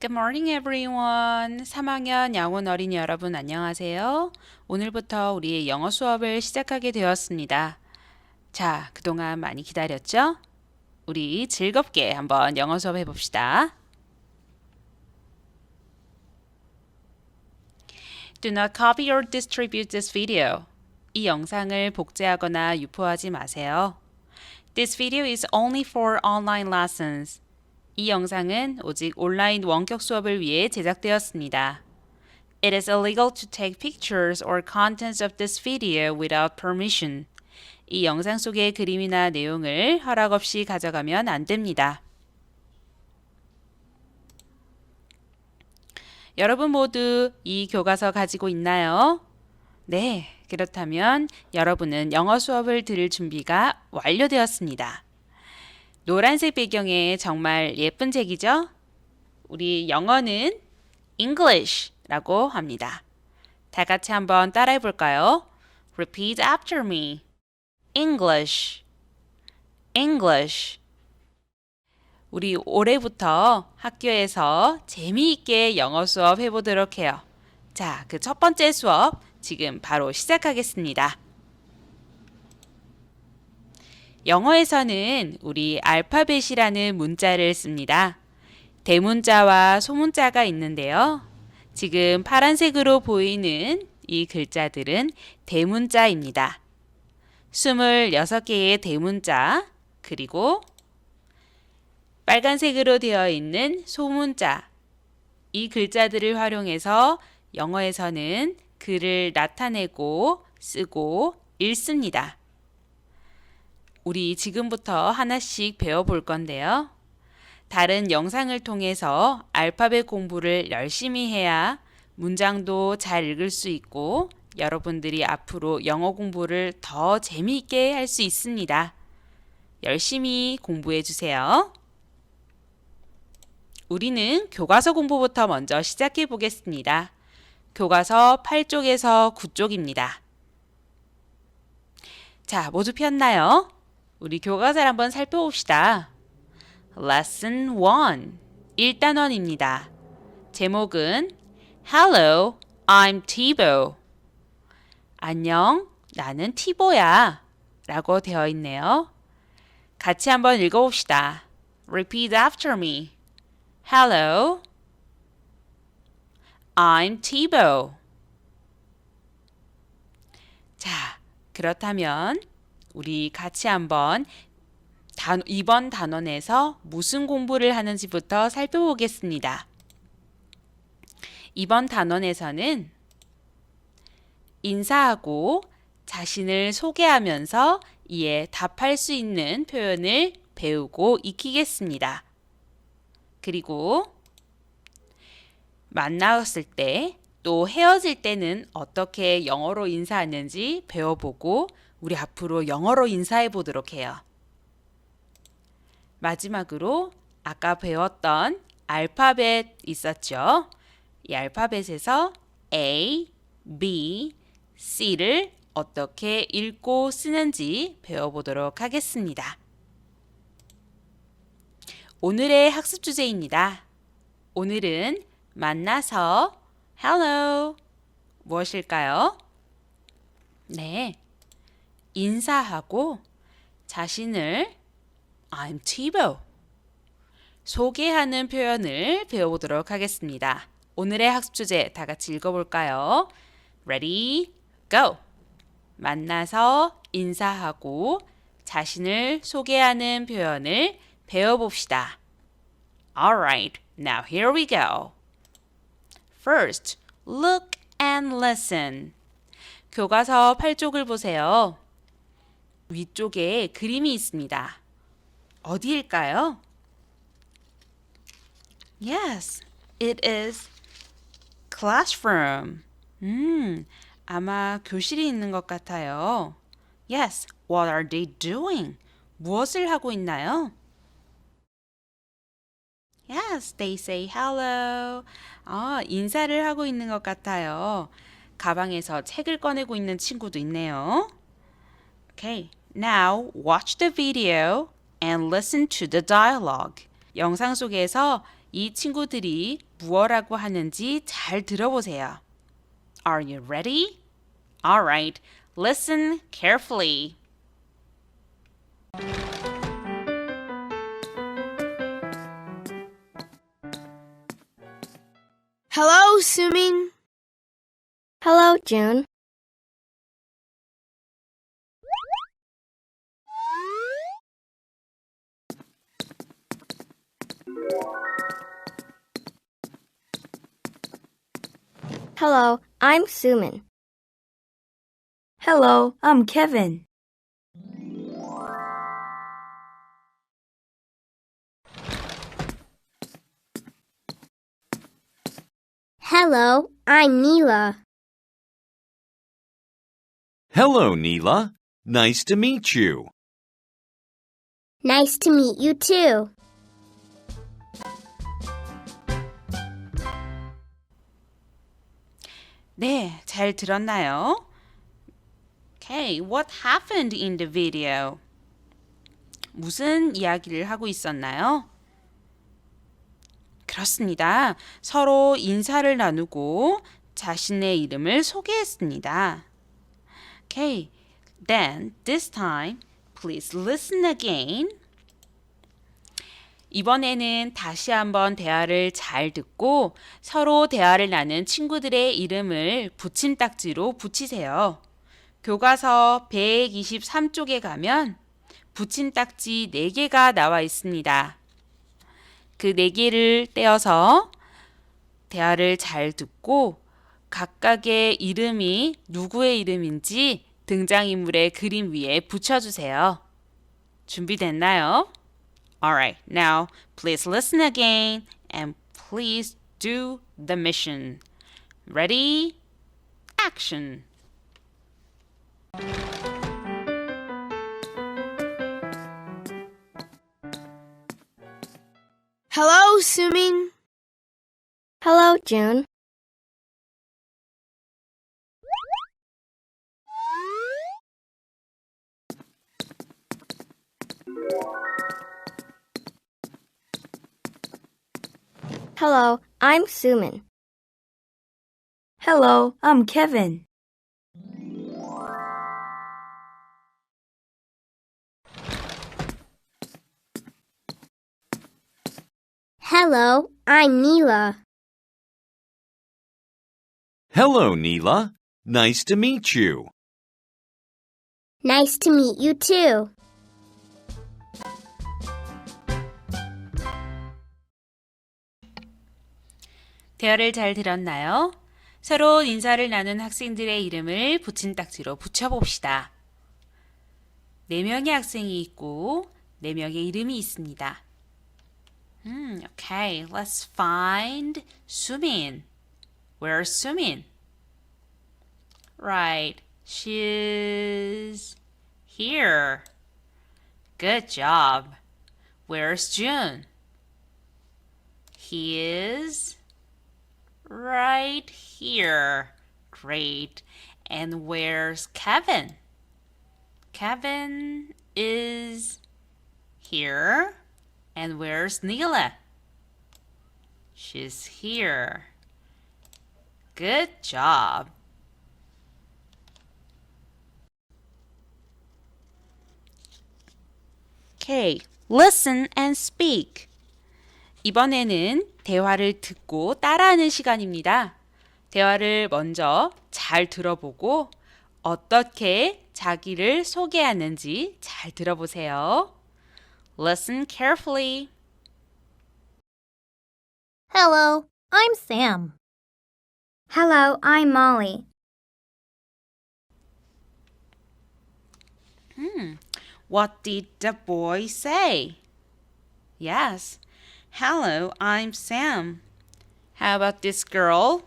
Good morning, everyone. 3학년 양원 어린이 여러분 안녕하세요. 오늘부터 우리의 영어 수업을 시작하게 되었습니다. 자, 그동안 많이 기다렸죠? 우리 즐겁게 한번 영어 수업 해봅시다. Do not copy or distribute this video. 이 영상을 복제하거나 유포하지 마세요. This video is only for online lessons. 이 영상은 오직 온라인 원격 수업을 위해 제작되었습니다. It is illegal to take pictures or contents of this video without permission. 이 영상 속의 그림이나 내용을 허락 없이 가져가면 안 됩니다. 여러분 모두 이 교과서 가지고 있나요? 네, 그렇다면 여러분은 영어 수업을 들을 준비가 완료되었습니다. 노란색 배경에 정말 예쁜 책이죠? 우리 영어는 English라고 합니다. 다 같이 한번 따라해 볼까요? Repeat after me. English. English. 우리 올해부터 학교에서 재미있게 영어 수업 해보도록 해요. 자, 그 첫 번째 수업 지금 바로 시작하겠습니다. 영어에서는 우리 알파벳이라는 문자를 씁니다. 대문자와 소문자가 있는데요. 지금 파란색으로 보이는 이 글자들은 대문자입니다. 26개의 대문자, 그리고 빨간색으로 되어 있는 소문자. 이 글자들을 활용해서 영어에서는 글을 나타내고 쓰고 읽습니다. 우리 지금부터 하나씩 배워볼 건데요. 다른 영상을 통해서 알파벳 공부를 열심히 해야 문장도 잘 읽을 수 있고 여러분들이 앞으로 영어 공부를 더 재미있게 할 수 있습니다. 열심히 공부해 주세요. 우리는 교과서 공부부터 먼저 시작해 보겠습니다. 교과서 8쪽에서 9쪽입니다. 자, 모두 폈나요? 우리 교과서를 한번 살펴봅시다. Lesson 1 1단원입니다. 제목은 Hello, I'm Tibo. 안녕, 나는 티보야. 라고 되어 있네요. 같이 한번 읽어봅시다. Repeat after me. Hello, I'm Tibo. 자, 그렇다면 우리 같이 한번 단, 이번 단원에서 무슨 공부를 하는지부터 살펴보겠습니다. 이번 단원에서는 인사하고 자신을 소개하면서 이에 답할 수 있는 표현을 배우고 익히겠습니다. 그리고 만났을 때 또 헤어질 때는 어떻게 영어로 인사하는지 배워보고 우리 앞으로 영어로 인사해 보도록 해요. 마지막으로 아까 배웠던 알파벳 있었죠? 이 알파벳에서 A, B, C를 어떻게 읽고 쓰는지 배워보도록 하겠습니다. 오늘의 학습 주제입니다. 오늘은 만나서 hello 무엇일까요? 네. 인사하고 자신을 I'm Tibo 소개하는 표현을 배워보도록 하겠습니다. 오늘의 학습 주제 다 같이 읽어볼까요? Ready, go! 만나서 인사하고 자신을 소개하는 표현을 배워봅시다. Alright, now here we go. First, look and listen. 교과서 8쪽을 보세요. 위쪽에 그림이 있습니다. 어디일까요? Yes, it is classroom. 음, 아마 교실이 있는 것 같아요. Yes, what are they doing? 무엇을 하고 있나요? Yes, they say hello. 아, 인사를 하고 있는 것 같아요. 가방에서 책을 꺼내고 있는 친구도 있네요. Okay, now watch the video and listen to the dialogue. 영상 속에서 이 친구들이 무엇라고 하는지 잘 들어보세요. Are you ready? Alright, listen carefully. Hello, Sumin. Hello, June. Hello, I'm Suman. Hello, I'm Kevin. Hello, I'm Neela. Hello, Neela. Nice to meet you. Nice to meet you too. 네, 잘 들었나요? Okay, what happened in the video? 무슨 이야기를 하고 있었나요? 그렇습니다. 서로 인사를 나누고 자신의 이름을 소개했습니다. Okay, then this time, please listen again. 이번에는 다시 한번 대화를 잘 듣고 서로 대화를 나눈 친구들의 이름을 붙임딱지로 붙이세요. 교과서 123쪽에 가면 붙임딱지 4개가 나와 있습니다. 그 4개를 떼어서 대화를 잘 듣고 각각의 이름이 누구의 이름인지 등장인물의 그림 위에 붙여주세요. 준비됐나요? Alright, now please listen again and please do the mission. Ready? Action! Hello, Sumin. Hello, June. Hello, I'm Suman. Hello, I'm Kevin. Hello, I'm Neela. Hello, Neela. Nice to meet you. Nice to meet you too. 대화를 잘 들었나요? 서로 인사를 나눈 학생들의 이름을 붙임딱지로 붙여봅시다. 네 명의 학생이 있고 네 명의 이름이 있습니다. 음, okay, let's find Sumin. Where's Sumin? Right, she's here. Good job. Where's June? He is right here. Great. And where's Kevin? Kevin is here. And where's Neela? She's here. Good job. Okay, listen and speak. 이번에는 대화를 듣고 따라하는 시간입니다. 대화를 먼저 잘 들어보고 어떻게 자기를 소개하는지 잘 들어보세요. Listen carefully. Hello, I'm Sam. Hello, I'm Molly. What did the boy say? Yes. Hello, I'm Sam. How about this girl?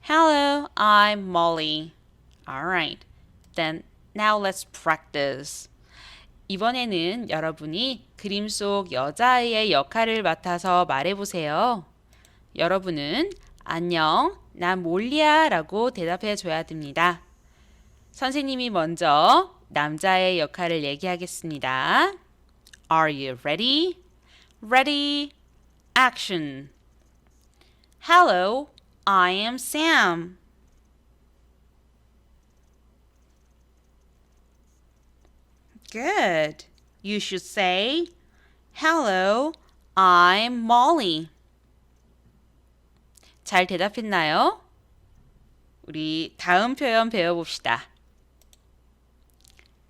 Hello, I'm Molly. All right. Then now let's practice. 이번에는 여러분이 그림 속 여자아이의 역할을 맡아서 말해보세요. 여러분은 안녕, 난 몰리야 라고 대답해 줘야 됩니다. 선생님이 먼저 남자의 역할을 얘기하겠습니다. Are you ready? Ready? action. Hello, I am Sam. Good. You should say, Hello, I'm Molly. 잘 대답했나요? 우리 다음 표현 배워봅시다.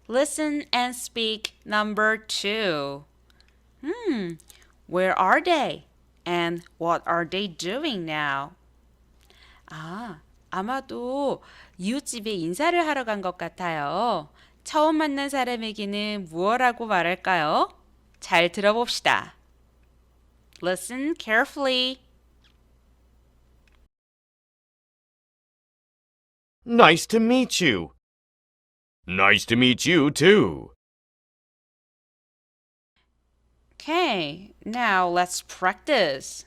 Listen and speak number two. Hmm, where are they? And what are they doing now? 아, 아마도 이웃집에 인사를 하러 간 것 같아요. 처음 만난 사람에게는 무엇라고 말할까요? 잘 들어봅시다. Listen carefully. Nice to meet you. Nice to meet you, too. Okay, Now let's practice.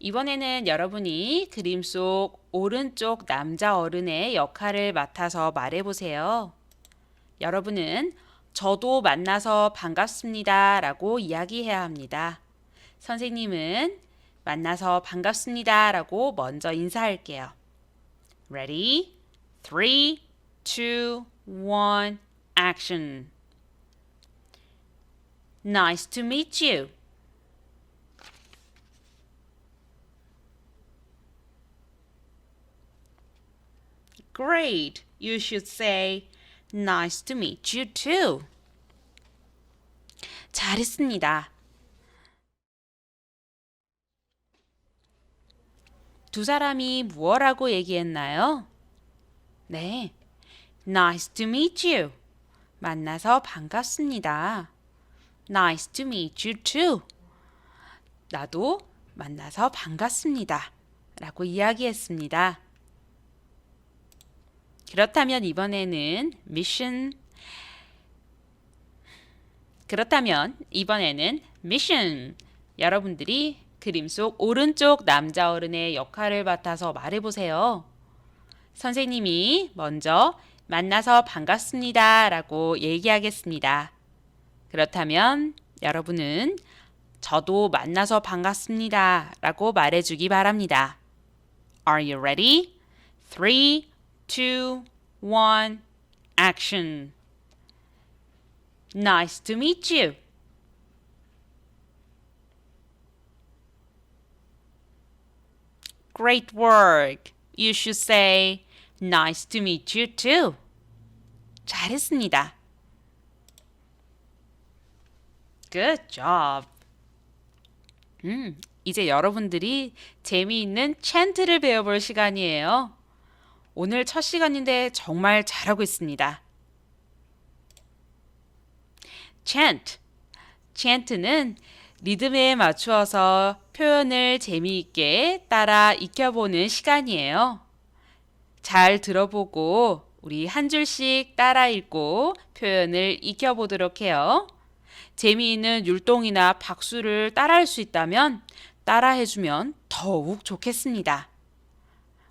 이번에는 여러분이 그림 속 오른쪽 남자 어른의 역할을 맡아서 말해보세요. 여러분은 저도 만나서 반갑습니다 라고 이야기해야 합니다. 선생님은 만나서 반갑습니다 라고 먼저 인사할게요. Ready? 3, 2, 1, action. Nice to meet you. Great. You should say, Nice to meet you too. 잘했습니다. 두 사람이 무엇라고 얘기했나요? 네. Nice to meet you. 만나서 반갑습니다. Nice to meet you too. 나도 만나서 반갑습니다. 라고 이야기했습니다. 그렇다면 이번에는 미션 그렇다면 이번에는 미션 여러분들이 그림 속 오른쪽 남자 어른의 역할을 맡아서 말해 보세요. 선생님이 먼저 만나서 반갑습니다 라고 얘기하겠습니다. 그렇다면 여러분은 저도 만나서 반갑습니다 라고 말해주기 바랍니다. Are you ready? 3, 2, 1, action. Nice to meet you. Great work. You should say, Nice to meet you too. 잘했습니다. Good job. 음, 이제 여러분들이 재미있는 찬트를 배워볼 시간이에요. 오늘 첫 시간인데 정말 잘하고 있습니다. chant. chant는 리듬에 맞추어서 표현을 재미있게 따라 익혀보는 시간이에요. 잘 들어보고 우리 한 줄씩 따라 읽고 표현을 익혀보도록 해요. 재미있는 율동이나 박수를 따라할 수 있다면 따라해주면 더욱 좋겠습니다.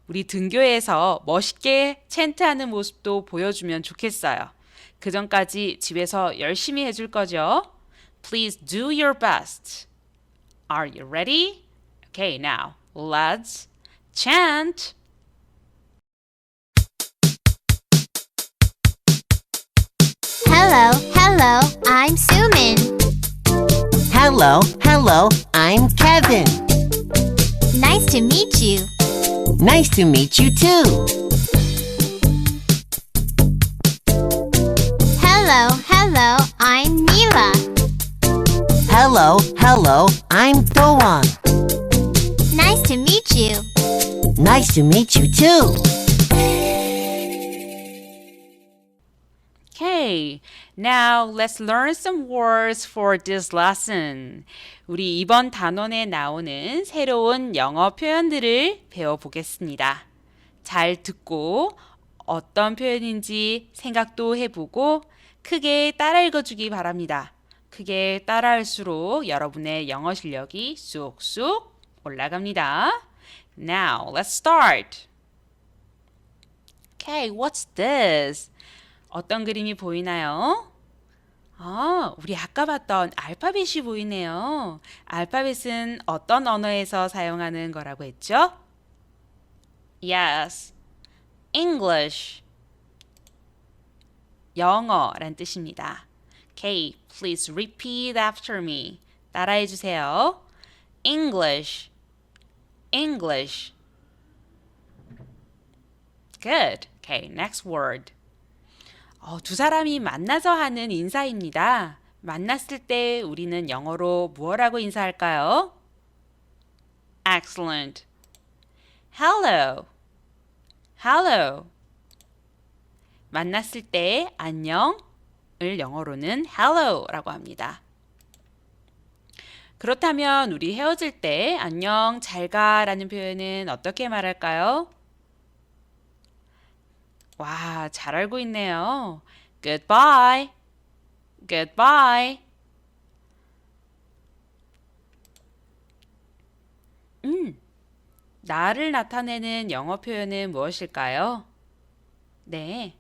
우리 등교에서 멋있게 챈트하는 모습도 보여주면 좋겠어요. 그 전까지 집에서 열심히 해줄 거죠? Please do your best. Are you ready? Okay, now let's chant. Hello, hello, I'm Sumin. Hello, hello, I'm Kevin. Nice to meet you. Nice to meet you too. Hello, hello, I'm Mila. Hello, hello, I'm Doan. Nice to meet you. Nice to meet you too. Okay, now let's learn some words for this lesson. 우리 이번 단원에 나오는 새로운 영어 표현들을 배워보겠습니다. 잘 듣고 어떤 표현인지 생각도 해보고 크게 따라 읽어주기 바랍니다. 크게 따라할수록 여러분의 영어 실력이 쑥쑥 올라갑니다. Now, let's start. Okay, what's this? 어떤 그림이 보이나요? 아, 우리 아까 봤던 알파벳이 보이네요. 알파벳은 어떤 언어에서 사용하는 거라고 했죠? Yes. English. 영어란 뜻입니다. Okay, please repeat after me. 따라해 주세요. English. English. Good. Okay, next word. 어, 두 사람이 만나서 하는 인사입니다. 만났을 때 우리는 영어로 무엇라고 인사할까요? Excellent. Hello. Hello. 만났을 때 안녕을 영어로는 hello라고 합니다. 그렇다면 우리 헤어질 때 안녕 잘 가라는 표현은 어떻게 말할까요? 와, 잘 알고 있네요. Goodbye. Goodbye. 음, 나를 나타내는 영어 표현은 무엇일까요? 네.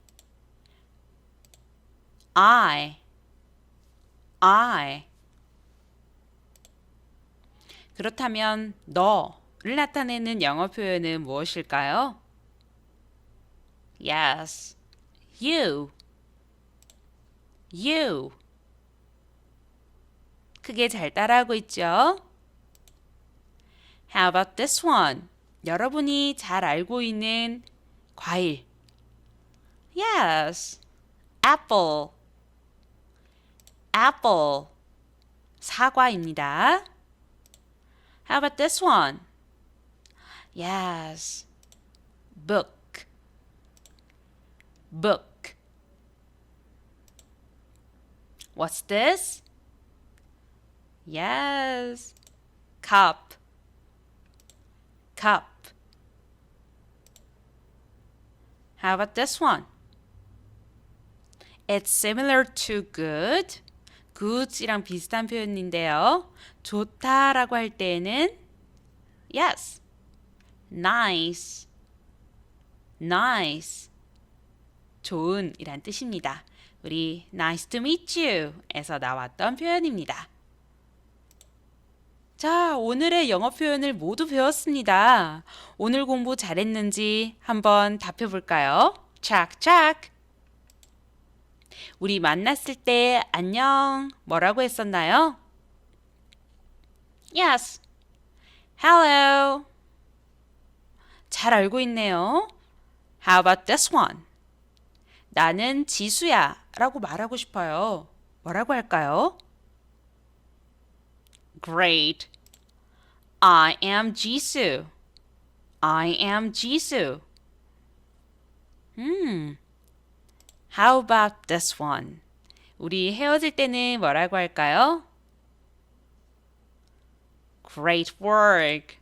I. I. 그렇다면 너를 나타내는 영어 표현은 무엇일까요? Yes. You. You. 크게 잘 따라하고 있죠? How about this one? 여러분이 잘 알고 있는 과일. Yes. Apple. Apple. 사과입니다. How about this one? Yes. Book. book. What's this? Yes. Cup. Cup. How about this one? It's similar to good. good이랑 비슷한 표현인데요. 좋다라고 할 때에는 yes. nice. nice. 좋은 이란 뜻입니다. 우리 nice to meet you 에서 나왔던 표현입니다. 자, 오늘의 영어 표현을 모두 배웠습니다. 오늘 공부 잘했는지 한번 답해 볼까요? 착착! 우리 만났을 때 안녕 뭐라고 했었나요? Yes. Hello. 잘 알고 있네요. How about this one? 나는 지수야 라고 말하고 싶어요. 뭐라고 할까요? Great. I am 지수. I am 지수. 음. How about this one? 우리 헤어질 때는 뭐라고 할까요? Great work.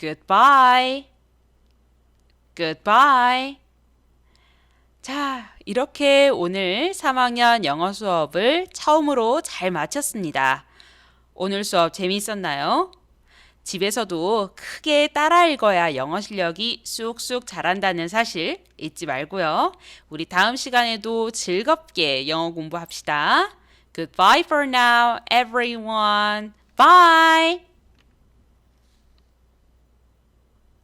Goodbye. Goodbye. 자, 이렇게 오늘 3학년 영어 수업을 처음으로 잘 마쳤습니다. 오늘 수업 재미있었나요? 집에서도 크게 따라 읽어야 영어 실력이 쑥쑥 자란다는 사실 잊지 말고요. 우리 다음 시간에도 즐겁게 영어 공부합시다. Goodbye for now, everyone. Bye!